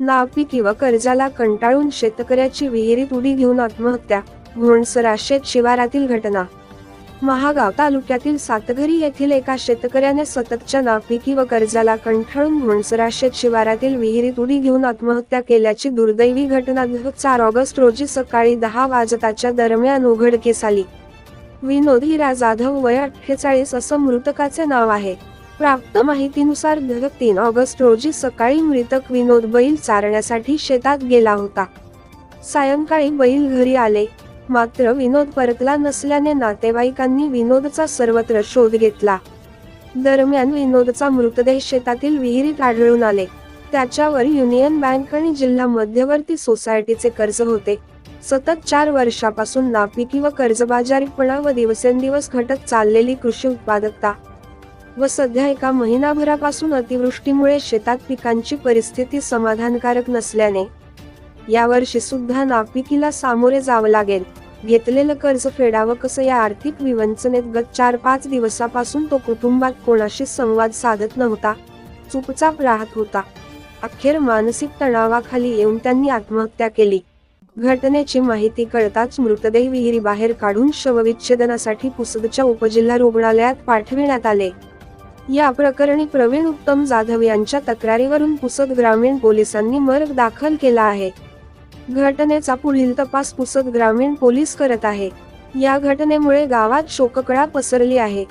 नापिकी व कर्जाला कंटाळून शेतकऱ्याची विहिरीत उडी घेऊन आत्महत्या घोणसरा शिवारातील घटना. महागाव तालुक्यातील सातघरी येथील एका शेतकऱ्याने सततच्या नापिकी व कर्जाला कंटाळून घोणसराशेत शिवारातील विहिरीत उडी घेऊन आत्महत्या केल्याची दुर्दैवी घटना चार ऑगस्ट रोजी सकाळी दहा वाजताच्या दरम्यान उघडकीस आली. विनोद हिरा जाधव वय अठ्ठेचाळीस असं मृतकाचे नाव आहे. प्राप्त माहितीनुसार दर तीन ऑगस्ट रोजी सकाळी मृतक विनोद बैल चारण्यासाठी शेतात गेला होता. सायंकाळी बैल घरी आले. मात्र विनोद परतला नसल्याने नातेवाईकांनी विनोदचा सर्वत्र शोध घेतला. दरम्यान विनोदचा मृतदेह शेतातील विहिरीत आढळून आले. त्याच्यावर युनियन बँक आणि जिल्हा मध्यवर्ती सोसायटीचे कर्ज होते. सतत चार वर्षापासून नापिकी व कर्जबाजारीपणा व दिवसेंदिवस घटत चाललेली कृषी उत्पादकता व सध्या एका महिनाभरापासून अतिवृष्टीमुळे शेतात पिकांची परिस्थिती समाधानकारक नसल्याने यावर्षी सुद्धा नापिकीला सामोरे जावं लागेल. घेतलेलं कर्ज फेडावं कसं या आर्थिक विवंचनेत गत चार पाच दिवसापासून तो कुटुंबात कोणाशी संवाद साधत नव्हता चुपचाप राहत होता. अखेर मानसिक तणावाखाली येऊन त्यांनी आत्महत्या केली. घटनेची माहिती कळताच मृतदेह विहिरी बाहेर काढून शवविच्छेदनासाठी पुसदच्या उपजिल्हा रुग्णालयात पाठविण्यात आले. या प्रकरणी प्रवीण उत्तम जाधव यांच्या तक्रारीवरून पुसद ग्रामीण पोलिसांनी मर्ग दाखल केला आहे. घटनेचा पुढील तपास पुसद ग्रामीण पोलीस करत आहे. या घटनेमुळे गावात शोककळा पसरली आहे.